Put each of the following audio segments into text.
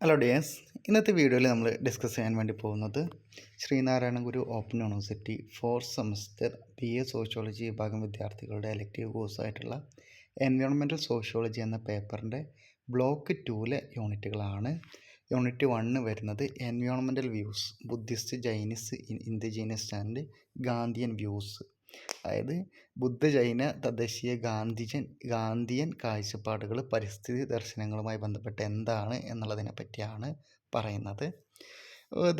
Hello dears ഇന്നത്തെ വീഡിയോയിൽ നമ്മൾ ഡിസ്കസ് ചെയ്യാൻ വേണ്ടി പോകുന്നത് Sreenarayana Guru open university fourth semester B A sociology വിഭാഗം വിദ്യാർത്ഥികളുടെ എലക്റ്റീവ് കോഴ്സായിട്ടുള്ള എൻവയോൺമെന്റൽ സോഷ്യോളജി എന്ന പേപ്പറിന്റെ ബ്ലോക്ക് ടൂലെ യൂണിറ്റുകളാണ് യൂണിറ്റ് വണ്ണ് വരുന്നത് എൻവയോൺമെന്റൽ views Buddhist Jainist indigenous and Gandhian views അതായത് ബുദ്ധ ജൈന തദ്ദേശീയ ഗാന്ധിജൻ ഗാന്ധിയൻ കാഴ്ചപ്പാടുകൾ പരിസ്ഥിതി ദർശനങ്ങളുമായി ബന്ധപ്പെട്ട് എന്താണ് എന്നുള്ളതിനെ പറ്റിയാണ് പറയുന്നത്.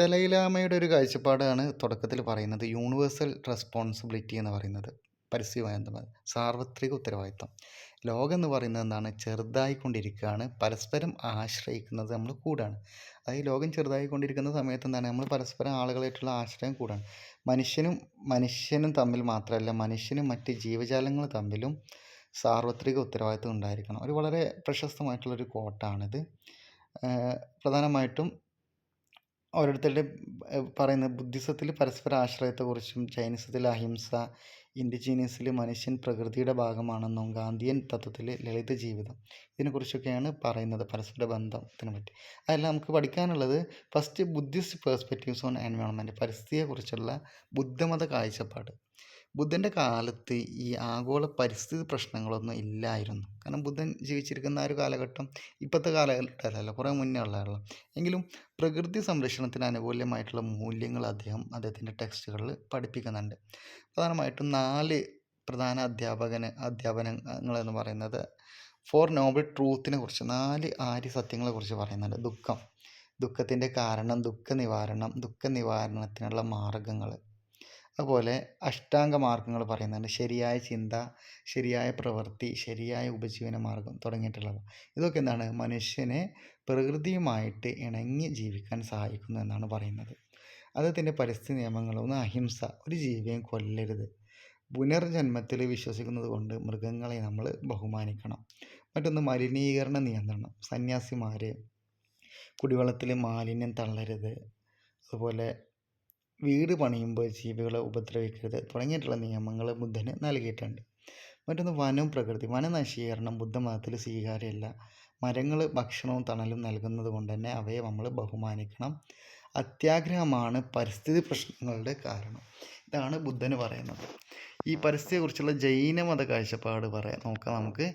ദലൈലാമയുടെ ഒരു കാഴ്ചപ്പാടാണ് തുടക്കത്തിൽ പറയുന്നത് യൂണിവേഴ്സൽ റെസ്പോൺസിബിലിറ്റി എന്ന് പറയുന്നത്. ബന്ധപ്പെട്ട് സാർവത്രിക ഉത്തരവാദിത്തം ലോകം എന്ന് പറയുന്നത് എന്താണ്? ചെറുതായിക്കൊണ്ടിരിക്കുകയാണ്. പരസ്പരം ആശ്രയിക്കുന്നത് നമ്മൾ കൂടാണ്. അതായത് ലോകം ചെറുതായിക്കൊണ്ടിരിക്കുന്ന സമയത്ത് എന്താണ്? നമ്മൾ പരസ്പരം ആളുകളായിട്ടുള്ള ആശ്രയം കൂടാണ്. മനുഷ്യനും മനുഷ്യനും തമ്മിൽ മാത്രമല്ല മനുഷ്യനും മറ്റ് ജീവജാലങ്ങൾ തമ്മിലും സാർവത്രിക ഉത്തരവാദിത്തം ഉണ്ടായിരിക്കണം. ഒരു വളരെ പ്രശസ്തമായിട്ടുള്ളൊരു കോട്ടാണിത് പ്രധാനമായിട്ടും ഓരോരുത്തരുടെ പറയുന്നത് ബുദ്ധിസത്തിൽ പരസ്പര ആശ്രയത്തെക്കുറിച്ചും ജൈനിസത്തിൽ അഹിംസ ഇൻഡിജീനിയസിൽ മനുഷ്യൻ പ്രകൃതിയുടെ ഭാഗമാണെന്നും ഗാന്ധിയൻ തത്വത്തിൽ ലളിത ജീവിതം ഇതിനെക്കുറിച്ചൊക്കെയാണ് പറയുന്നത് പരസ്പര ബന്ധത്തിനെ പറ്റി. അതെല്ലാം നമുക്ക് പഠിക്കാനുള്ളത് first Buddhist perspectives on environment പരിസ്ഥിതിയെക്കുറിച്ചുള്ള ബുദ്ധമത കാഴ്ചപ്പാട്. ബുദ്ധന്റെ കാലത്ത് ഈ ആഗോള പരിസ്ഥിതി പ്രശ്നങ്ങളൊന്നും ഇല്ലായിരുന്നു. കാരണം ബുദ്ധൻ ജീവിച്ചിരിക്കുന്ന ആ ഒരു കാലഘട്ടം ഇപ്പോഴത്തെ കാലഘട്ടമല്ലല്ലോ കുറേ മുന്നേ ഉള്ളതല്ല. എങ്കിലും പ്രകൃതി സംരക്ഷണത്തിന് അനുകൂലമായിട്ടുള്ള മൂല്യങ്ങൾ അദ്ദേഹം അദ്ദേഹത്തിന്റെ ടെക്സ്റ്റുകളിൽ പഠിപ്പിക്കുന്നുണ്ട്. പ്രധാനമായിട്ടും നാല് പ്രധാന അധ്യാപകന് അധ്യാപനങ്ങളെന്ന് പറയുന്നത് ഫോർ നോബിൾ ട്രൂത്തിനെ കുറിച്ച് നാല് ആര്യ സത്യങ്ങളെ കുറിച്ച് പറയുന്നുണ്ട്. ദുഃഖം. ദുഃഖത്തിന്റെ കാരണം ദുഃഖ നിവാരണം ദുഃഖ നിവാരണത്തിനുള്ള മാർഗങ്ങൾ അതുപോലെ അഷ്ടാംഗ മാർഗങ്ങൾ പറയുന്നുണ്ട്. ശരിയായ ചിന്ത ശരിയായ പ്രവൃത്തി ശരിയായ ഉപജീവന മാർഗം തുടങ്ങിയിട്ടുള്ളവ. ഇതൊക്കെ എന്താണ്? മനുഷ്യനെ പ്രകൃതിയുമായിട്ട് ഇണങ്ങി ജീവിക്കാൻ സഹായിക്കുന്നു എന്നാണ് പറയുന്നത്. അദ്ദേഹത്തിന്റെ പരിസ്ഥിതി നിയമങ്ങൾ ഒന്ന് അഹിംസ ഒരു ജീവിയെയും കൊല്ലരുത്. പുനർജന്മത്തിൽ വിശ്വസിക്കുന്നത് കൊണ്ട് മൃഗങ്ങളെ നമ്മൾ ബഹുമാനിക്കണം. മറ്റൊന്ന് മലിനീകരണ നിയന്ത്രണം. സന്യാസിമാർ കുടിവെള്ളത്തിൽ മാലിന്യം തള്ളരുത്. അതുപോലെ വീട് പണിയുമ്പോൾ ജീവികളെ ഉപദ്രവിക്കരുത് തുടങ്ങിയിട്ടുള്ള നിയമങ്ങൾ ബുദ്ധന് നൽകിയിട്ടുണ്ട്. മറ്റൊന്ന് വനം പ്രകൃതി. വനനശീകരണം ബുദ്ധമതത്തിൽ സ്വീകാര്യമല്ല. മരങ്ങൾ ഭക്ഷണവും തണലും നൽകുന്നത് കൊണ്ട് തന്നെ അവയെ നമ്മൾ ബഹുമാനിക്കണം. അത്യാഗ്രഹമാണ് പരിസ്ഥിതി പ്രശ്നങ്ങളുടെ കാരണം. ഇതാണ് ബുദ്ധന് പറയുന്നത്. ഈ പരിസ്ഥിതിയെക്കുറിച്ചുള്ള ജൈനമത കാഴ്ചപ്പാട് പറയാം നോക്കാം നമുക്ക്.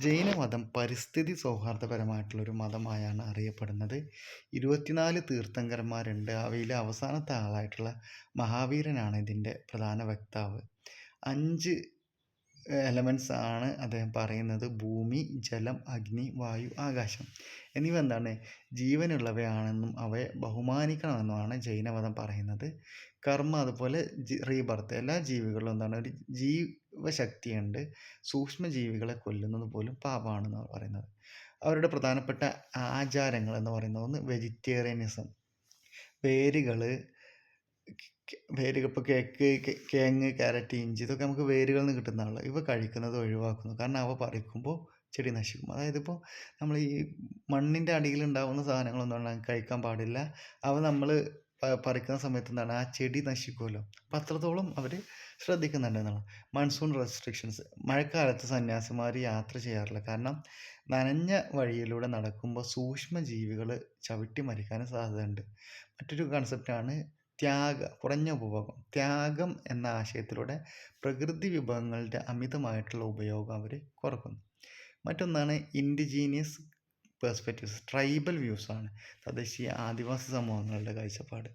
ജൈനമതം പരിസ്ഥിതി സൗഹാർദ്ദപരമായിട്ടുള്ളൊരു മതമായാണ് അറിയപ്പെടുന്നത്. ഇരുപത്തിനാല് തീർത്ഥങ്കരന്മാരുണ്ട് അവയിലെ അവസാനത്തെ ആളായിട്ടുള്ള മഹാവീരനാണ് ഇതിന്റെ പ്രധാന വക്താവ്. അഞ്ച് എലമെന്റ്സ് ആണ് അദ്ദേഹം പറയുന്നത്. ഭൂമി ജലം അഗ്നി വായു ആകാശം. എന്നിവ എന്താണ്? ജീവനുള്ളവയാണെന്നും അവയെ ബഹുമാനിക്കണമെന്നുമാണ് ജൈനമതം പറയുന്നത്. കർമ്മ അതുപോലെ റീബർത്ത്. എല്ലാ ജീവികളിലും എന്താണ്? ഒരു ജീവശക്തിയുണ്ട്. സൂക്ഷ്മജീവികളെ കൊല്ലുന്നത് പോലും പാപമാണെന്നാണ് പറയുന്നത്. അവരുടെ പ്രധാനപ്പെട്ട ആചാരങ്ങൾ എന്ന് പറയുന്നത് ഒന്ന് വെജിറ്റേറിയനിസം വേരുകൾ വേരുകൾ ഇപ്പോൾ കേക്ക് കിഴങ്ങ് ക്യാരറ്റ് ഇഞ്ചി ഇതൊക്കെ നമുക്ക് വേരുകളിൽ നിന്ന് കിട്ടുന്നതാണല്ലോ. ഇവ കഴിക്കുന്നത് ഒഴിവാക്കുന്നു. കാരണം അവ പറിക്കുമ്പോൾ ചെടി നശിക്കും. അതായത് ഇപ്പോൾ നമ്മൾ ഈ മണ്ണിന്റെ അടിയിൽ ഉണ്ടാകുന്ന സാധനങ്ങളൊന്നും ഉണ്ടാ- കഴിക്കാൻ പാടില്ല. അവ നമ്മൾ പറിക്കുന്ന സമയത്ത് എന്താണ്? ആ ചെടി നശിക്കുമല്ലോ അപ്പം അത്രത്തോളം അവർ ശ്രദ്ധിക്കുന്നുണ്ട് എന്നാണ്. മൺസൂൺ റെസ്ട്രിക്ഷൻസ് മഴക്കാലത്ത് സന്യാസിമാർ യാത്ര ചെയ്യാറില്ല. കാരണം നനഞ്ഞ വഴിയിലൂടെ നടക്കുമ്പോൾ സൂക്ഷ്മ ജീവികൾ ചവിട്ടി മരിക്കാനും സാധ്യതയുണ്ട്. മറ്റൊരു കൺസെപ്റ്റാണ് ത്യാഗ കുറഞ്ഞ ഉപഭോഗം. ത്യാഗം എന്ന ആശയത്തിലൂടെ പ്രകൃതി വിഭവങ്ങളുടെ അമിതമായിട്ടുള്ള ഉപയോഗം അവർ കുറക്കുന്നു. മറ്റൊന്നാണ് ഇൻഡിജീനിയസ് പേഴ്സ്പെക്റ്റീവ്സ് ട്രൈബൽ വ്യൂസാണ് തദ്ദേശീയ ആദിവാസി സമൂഹങ്ങളുടെ കാഴ്ചപ്പാട്.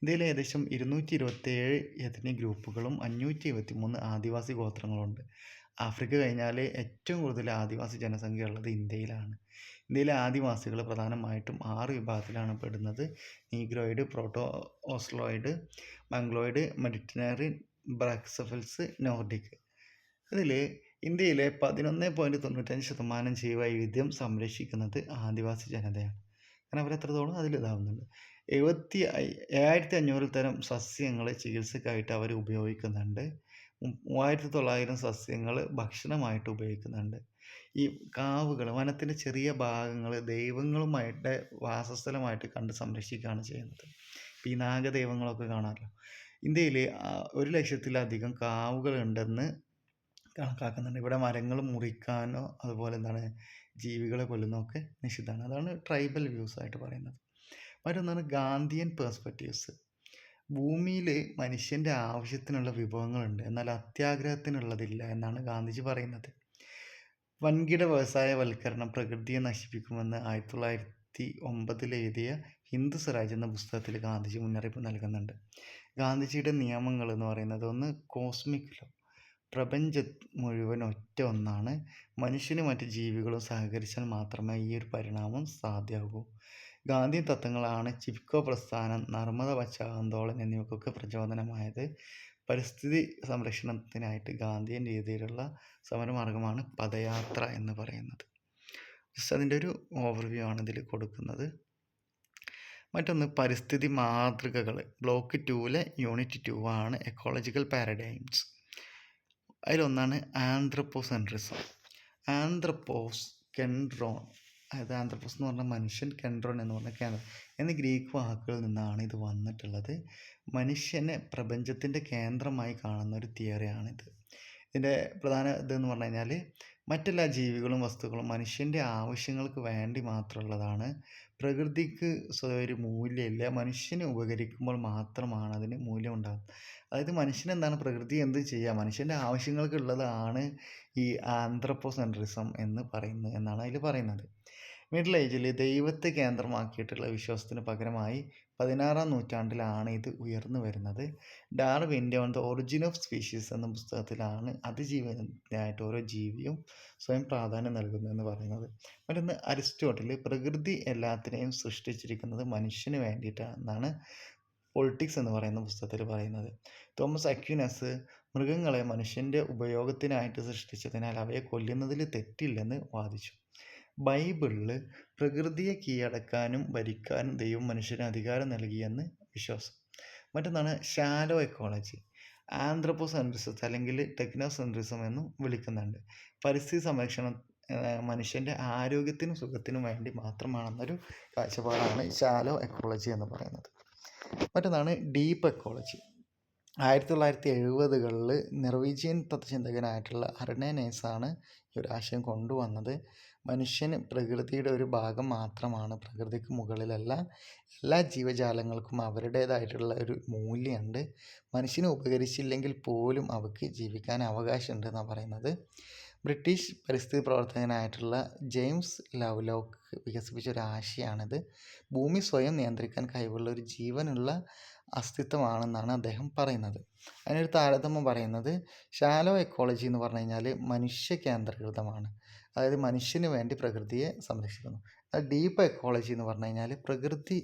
ഇന്ത്യയിൽ ഏകദേശം ഇരുന്നൂറ്റി ഇരുപത്തേഴ് എഥനിക് ഗ്രൂപ്പുകളും അഞ്ഞൂറ്റി ഇരുപത്തി മൂന്ന് ആദിവാസി ഗോത്രങ്ങളുണ്ട്. ആഫ്രിക്ക കഴിഞ്ഞാൽ ഏറ്റവും കൂടുതൽ ആദിവാസി ജനസംഖ്യ ഉള്ളത് ഇന്ത്യയിലാണ്. ഇന്ത്യയിലെ ആദിവാസികൾ പ്രധാനമായിട്ടും ആറ് വിഭാഗത്തിലാണ് പെടുന്നത്. Negroid proto Australoid Mongoloid Mediterranean brachycephals Nordic. ഇതിൽ ഇന്ത്യയിലെ പതിനൊന്ന് പോയിന്റ് തൊണ്ണൂറ്റഞ്ച് ശതമാനം ജീവവൈവിധ്യം സംരക്ഷിക്കുന്നത് ആദിവാസി ജനതയാണ്. കാരണം അവരെത്രത്തോളം അതിൽ ഇതാവുന്നുണ്ട്. എഴുപത്തി ഏഴായിരത്തി അഞ്ഞൂറിൽ തരം സസ്യങ്ങൾ ചികിത്സക്കായിട്ട് അവർ ഉപയോഗിക്കുന്നുണ്ട്. മൂവായിരത്തി തൊള്ളായിരം സസ്യങ്ങൾ ഭക്ഷണമായിട്ട് ഉപയോഗിക്കുന്നുണ്ട്. ഈ കാവുകൾ വനത്തിന്റെ ചെറിയ ഭാഗങ്ങൾ ദൈവങ്ങളുമായിട്ട് വാസസ്ഥലമായിട്ട് കണ്ട് സംരക്ഷിക്കുകയാണ് ചെയ്യുന്നത്. ഈ നാഗദൈവങ്ങളൊക്കെ കാണാമല്ലോ. ഇന്ത്യയിൽ ഒരു ലക്ഷത്തിലധികം കാവുകൾ ഉണ്ടെന്ന് കണക്കാക്കുന്നുണ്ട്. ഇവിടെ മരങ്ങൾ മുറിക്കാനോ അതുപോലെ എന്താണ് ജീവികളെ കൊല്ലുന്നതൊക്കെ നിഷിദ്ധമാണ്. അതാണ് ട്രൈബൽ വ്യൂസ് ആയിട്ട് പറയുന്നത്. മറ്റൊന്നാണ് ഗാന്ധിയൻ പേഴ്സ്പെക്റ്റീവ്സ് ഭൂമിയിൽ മനുഷ്യന്റെ ആവശ്യത്തിനുള്ള വിഭവങ്ങളുണ്ട്. എന്നാൽ അത്യാഗ്രഹത്തിനുള്ളതില്ല എന്നാണ് ഗാന്ധിജി പറയുന്നത്. വൻകിട വ്യവസായവൽക്കരണം പ്രകൃതിയെ നശിപ്പിക്കുമെന്ന് ആയിരത്തി തൊള്ളായിരത്തി ഒമ്പതിൽ എഴുതിയ ഹിന്ദു സ്വരാജ് എന്ന പുസ്തകത്തിൽ ഗാന്ധിജി മുന്നറിയിപ്പ് നൽകുന്നുണ്ട്. ഗാന്ധിജിയുടെ നിയമങ്ങൾ എന്ന് പറയുന്നത് ഒന്ന് കോസ്മിക് ലോ. പ്രപഞ്ച മുഴുവൻ ഒറ്റ ഒന്നാണ്. മനുഷ്യനും മറ്റ് ജീവികളും സഹകരിച്ചാൽ മാത്രമേ ഈ ഒരു പരിണാമം സാധ്യമാകൂ. ഗാന്ധി തത്വങ്ങളാണ് ചിപ്കോ പ്രസ്ഥാനം നർമ്മദ ബച്ചാവ് ആന്തോളൻ പ്രചോദനമായത്. പരിസ്ഥിതി സംരക്ഷണത്തിനായിട്ട് ഗാന്ധിയൻ രീതിയിലുള്ള സമരമാർഗമാണ് പദയാത്ര എന്ന് പറയുന്നത്. ജസ്റ്റ് അതിന്റെ ഒരു ഓവർവ്യൂ ആണ് ഇതിൽ കൊടുക്കുന്നത്. മറ്റൊന്ന് പരിസ്ഥിതി മാതൃകകൾ ബ്ലോക്ക് ടൂവിലെ യൂണിറ്റ് ടു ആണ് എക്കോളജിക്കൽ പാരഡൈംസ് അതിലൊന്നാണ് ആന്ത്രപ്പോസെൻട്രിസം. ആന്ത്രപ്പോസ് കെൻഡ്രോൺ അതായത് ആന്ത്രപ്പോസ് എന്ന് പറഞ്ഞാൽ മനുഷ്യൻ കെൻഡ്രോൺ എന്ന് പറഞ്ഞ കേന്ദ്രം എന്നീ ഗ്രീക്ക് വാക്കുകളിൽ നിന്നാണ് ഇത് വന്നിട്ടുള്ളത്. മനുഷ്യനെ പ്രപഞ്ചത്തിന്റെ കേന്ദ്രമായി കാണുന്ന ഒരു തിയറിയാണിത്. ഇതിന്റെ പ്രധാന ഇതെന്ന് പറഞ്ഞു കഴിഞ്ഞാൽ മറ്റെല്ലാ ജീവികളും വസ്തുക്കളും മനുഷ്യന്റെ ആവശ്യങ്ങൾക്ക് വേണ്ടി മാത്രമുള്ളതാണ്. പ്രകൃതിക്ക് ഒരു മൂല്യമില്ല. മനുഷ്യനെ ഉപകരിക്കുമ്പോൾ മാത്രമാണ് അതിന് മൂല്യം ഉണ്ടാകുന്നത് അതായത് മനുഷ്യൻ എന്താണ്? പ്രകൃതി എന്ത് ചെയ്യുക? മനുഷ്യന്റെ ആവശ്യങ്ങൾക്കുള്ളതാണ് ഈ ആന്ത്രപ്പോസെൻട്രിസം എന്ന് പറയുന്നത് എന്നാണ് അതിൽ പറയുന്നത്. മിഡിൽ ഏജിൽ ദൈവത്തെ കേന്ദ്രമാക്കിയിട്ടുള്ള വിശ്വാസത്തിന് പകരമായി പതിനാറാം നൂറ്റാണ്ടിലാണ് ഇത് ഉയർന്നു വരുന്നത്. ഡാർവിന്റെ on the origin of species എന്ന പുസ്തകത്തിലാണ് അതിജീവനായിട്ട് ഓരോ ജീവിയും സ്വയം പ്രാധാന്യം നൽകുന്നതെന്ന് പറയുന്നത്. മറ്റൊന്ന് അരിസ്റ്റോട്ടിൽ പ്രകൃതി എല്ലാത്തിനെയും സൃഷ്ടിച്ചിരിക്കുന്നത് മനുഷ്യന് വേണ്ടിയിട്ടാണെന്നാണ് പൊളിറ്റിക്സ് എന്ന് പറയുന്ന പുസ്തകത്തിൽ പറയുന്നത്. തോമസ് അക്യുനസ് മൃഗങ്ങളെ മനുഷ്യന്റെ ഉപയോഗത്തിനായിട്ട് സൃഷ്ടിച്ചതിനാൽ അവയെ കൊല്ലുന്നതിൽ തെറ്റില്ലെന്ന് വാദിച്ചു. ബൈബിളിൽ പ്രകൃതിയെ കീഴടക്കാനും ഭരിക്കാനും ദൈവം മനുഷ്യന് അധികാരം നൽകിയെന്ന് വിശ്വാസം. മറ്റൊന്നാണ് ഷാലോ എക്കോളജി ആന്ത്രപ്പോസെൻട്രിസം അല്ലെങ്കിൽ ടെക്നോസെൻട്രിസം എന്നും വിളിക്കുന്നുണ്ട്. പരിസ്ഥിതി സംരക്ഷണം മനുഷ്യന്റെ ആരോഗ്യത്തിനും സുഖത്തിനും വേണ്ടി മാത്രമാണെന്നൊരു കാഴ്ചപ്പാടാണ് ഷാലോ എക്കോളജി എന്ന് പറയുന്നത്. മറ്റൊന്നാണ് ഡീപ്പ് എക്കോളജി ആയിരത്തി തൊള്ളായിരത്തി എഴുപതുകളിൽ നിർവീജിയൻ തത്വചിന്തകനായിട്ടുള്ള അർണേ നേസാണ് ഈ ഒരു ആശയം കൊണ്ടുവന്നത്. മനുഷ്യൻ പ്രകൃതിയുടെ ഒരു ഭാഗം മാത്രമാണ്. പ്രകൃതിക്ക് മുകളിലല്ല എല്ലാ ജീവജാലങ്ങൾക്കും അവരുടേതായിട്ടുള്ള ഒരു മൂല്യമുണ്ട് മനുഷ്യനെ ഉപകരിച്ചില്ലെങ്കിൽ പോലും അവയ്ക്ക് ജീവിക്കാൻ അവകാശമുണ്ട് എന്നാണ് പറയുന്നത്. ബ്രിട്ടീഷ് പരിസ്ഥിതി പ്രവർത്തകനായിട്ടുള്ള ജെയിംസ് ലവ്ലോക്ക് വികസിപ്പിച്ച ഒരു ആശയമാണിത് ഭൂമി സ്വയം നിയന്ത്രിക്കാൻ കഴിവുള്ള ഒരു ജീവനുള്ള അസ്തിത്വമാണെന്നാണ് അദ്ദേഹം പറയുന്നത്. അതിനൊരു താരതമ്യം പറയുന്നത് ഷാലോ എക്കോളജി എന്ന് പറഞ്ഞു കഴിഞ്ഞാൽ മനുഷ്യ കേന്ദ്രീകൃതമാണ്. അതായത് മനുഷ്യന് വേണ്ടി പ്രകൃതിയെ സംരക്ഷിക്കുന്നു. അത് ഡീപ്പ് എക്കോളജി എന്ന് പറഞ്ഞു കഴിഞ്ഞാൽ പ്രകൃതി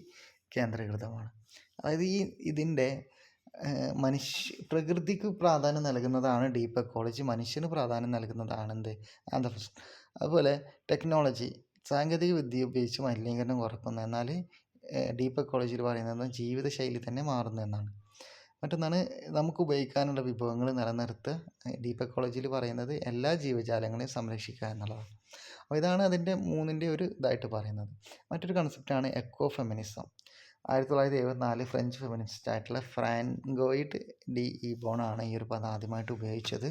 കേന്ദ്രീകൃതമാണ്. അതായത് ഈ ഇതിന്റെ മനുഷ്യ പ്രകൃതിക്ക് പ്രാധാന്യം നൽകുന്നതാണ് ഡീപ്പ് എക്കോളജി മനുഷ്യന് പ്രാധാന്യം നൽകുന്നതാണ് എന്ത്? അതുപോലെ ടെക്നോളജി സാങ്കേതിക വിദ്യ ഉപയോഗിച്ച് മലിനീകരണം കുറക്കുന്നു. എന്നാൽ ഡീപ്പ് എക്കോളജിയിൽ പറയുന്നത് ജീവിതശൈലി തന്നെ മാറുന്നു എന്നാണ്. മറ്റൊന്നാണ് നമുക്ക് ഉപയോഗിക്കാനുള്ള വിഭവങ്ങൾ നിലനിർത്തുക ഡീപ്പ് എക്കോളജിയിൽ പറയുന്നത് എല്ലാ ജീവജാലങ്ങളെയും സംരക്ഷിക്കുക എന്നുള്ളതാണ്. അപ്പോൾ ഇതാണ് അതിന്റെ മൂന്നിന്റെ ഒരു ഇതായിട്ട് പറയുന്നത്. മറ്റൊരു കൺസെപ്റ്റാണ് എക്കോ ഫെമിനിസം ആയിരത്തി തൊള്ളായിരത്തി എഴുപത്തിനാല് ഫ്രഞ്ച് ഫെമിനിസ്റ്റ് ആയിട്ടുള്ള ഫ്രാൻഗോയിഡ് ഡി ഇ ബോണാണ് ഈ ഒരു പദം ആദ്യമായിട്ട് ഉപയോഗിച്ചത്.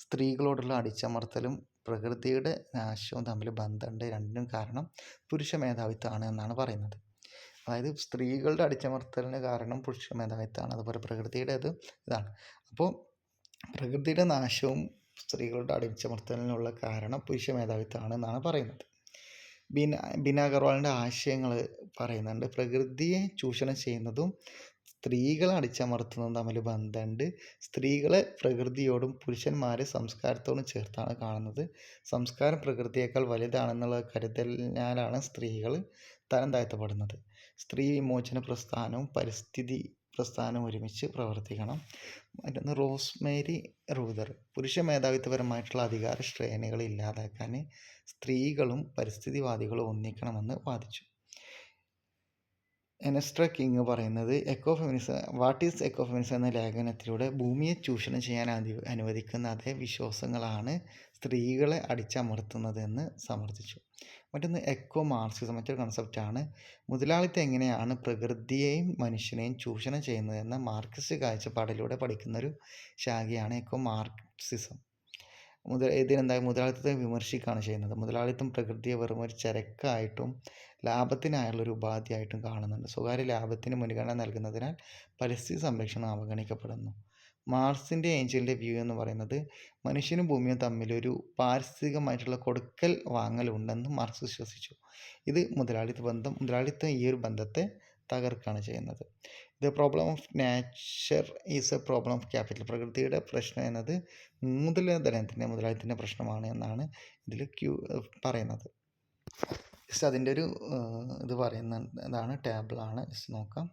സ്ത്രീകളോടുള്ള അടിച്ചമർത്തലും പ്രകൃതിയുടെ നാശവും തമ്മിൽ ബന്ധമുണ്ട് രണ്ടിനും കാരണം പുരുഷ മേധാവിത്വമാണ് എന്നാണ് പറയുന്നത്. അതായത് സ്ത്രീകളുടെ അടിച്ചമർത്തലിന് കാരണം പുരുഷ മേധാവിത്വമാണ്. അതുപോലെ പ്രകൃതിയുടെ ഇതാണ്. അപ്പോൾ പ്രകൃതിയുടെ നാശവും സ്ത്രീകളുടെ അടിച്ചമർത്തലിനുള്ള കാരണം പുരുഷ മേധാവിത്വമാണ് എന്നാണ് പറയുന്നത്. ബിന ബിന അഗർവാളിന്റെ ആശയങ്ങൾ പറയുന്നുണ്ട്. പ്രകൃതിയെ ചൂഷണം ചെയ്യുന്നതും സ്ത്രീകളെ അടിച്ചമർത്തുന്നതും തമ്മിൽ ബന്ധമുണ്ട്. സ്ത്രീകളെ പ്രകൃതിയോടും പുരുഷന്മാരെ സംസ്കാരത്തോടും ചേർത്താണ് കാണുന്നത്. സംസ്കാരം പ്രകൃതിയേക്കാൾ വലുതാണെന്നുള്ള കരുതലിനാലാണ് സ്ത്രീകൾ തരം താഴ്ത്തപ്പെടുന്നത് സ്ത്രീ വിമോചന പ്രസ്ഥാനവും പരിസ്ഥിതി പ്രസ്ഥാനവും ഒരുമിച്ച് പ്രവർത്തിക്കണം. മറ്റൊന്ന് റോസ്മേരി റൂതർ പുരുഷ മേധാവിത്വപരമായിട്ടുള്ള അധികാര ശ്രേണികൾ ഇല്ലാതാക്കാൻ സ്ത്രീകളും പരിസ്ഥിതിവാദികളും ഒന്നിക്കണമെന്ന് വാദിച്ചു. എനസ്ട്ര കിങ് പറയുന്നത് eco feminism what is eco feminism എന്ന ലേഖനത്തിലൂടെ ഭൂമിയെ ചൂഷണം ചെയ്യാൻ അനു അനുവദിക്കുന്ന അതേ വിശ്വാസങ്ങളാണ് സ്ത്രീകളെ അടിച്ചമർത്തുന്നതെന്ന് സമർത്ഥിച്ചു. മറ്റൊന്ന് എക്കോ മാർക്സിസം മറ്റൊരു കൺസെപ്റ്റാണ് മുതലാളിത്തം എങ്ങനെയാണ് പ്രകൃതിയെയും മനുഷ്യനെയും ചൂഷണം ചെയ്യുന്നത് എന്ന മാർക്സിസ്റ്റ് കാഴ്ചപ്പാടിലൂടെ പഠിക്കുന്നൊരു ശാഖയാണ് എക്കോ മാർക്സിസം മുതൽ ഇതിനെന്തായാലും മുതലാളിത്തത്തെ വിമർശിക്കുകയാണ് ചെയ്യുന്നത്. മുതലാളിത്തം പ്രകൃതിയെ വെറും ഒരു ചരക്കായിട്ടും ലാഭത്തിനായുള്ളൊരു ഉപാധിയായിട്ടും കാണുന്നുണ്ട്. സ്വകാര്യ ലാഭത്തിന് മുൻഗണന നൽകുന്നതിനാൽ പരിസ്ഥിതി സംരക്ഷണം അവഗണിക്കപ്പെടുന്നു. മാർസിന്റെ ഏഞ്ചലിന്റെ വ്യൂ എന്ന് പറയുന്നത് മനുഷ്യനും ഭൂമിയും തമ്മിലൊരു പാരിസ്ഥിതികമായിട്ടുള്ള കൊടുക്കൽ വാങ്ങൽ ഉണ്ടെന്ന് മാർക്സ് വിശ്വസിച്ചു. ഇത് മുതലാളിത്ത ബന്ധം മുതലാളിത്തം ഈ ഒരു ബന്ധത്തെ തകർക്കുകയാണ് ചെയ്യുന്നത്. The problem of nature is a problem of capital പ്രകൃതിയുടെ പ്രശ്നം എന്നത് മുതലധനത്തിന്റെ മുതലാളിത്തിന്റെ പ്രശ്നമാണ് എന്നാണ് ഇതിൽ ക്യൂ പറയുന്നത്. ജസ്റ്റ് അതിന്റെ ഒരു ഇത് പറയുന്ന ഇതാണ് ടേബിളാണ്. ജസ്റ്റ് നോക്കാം.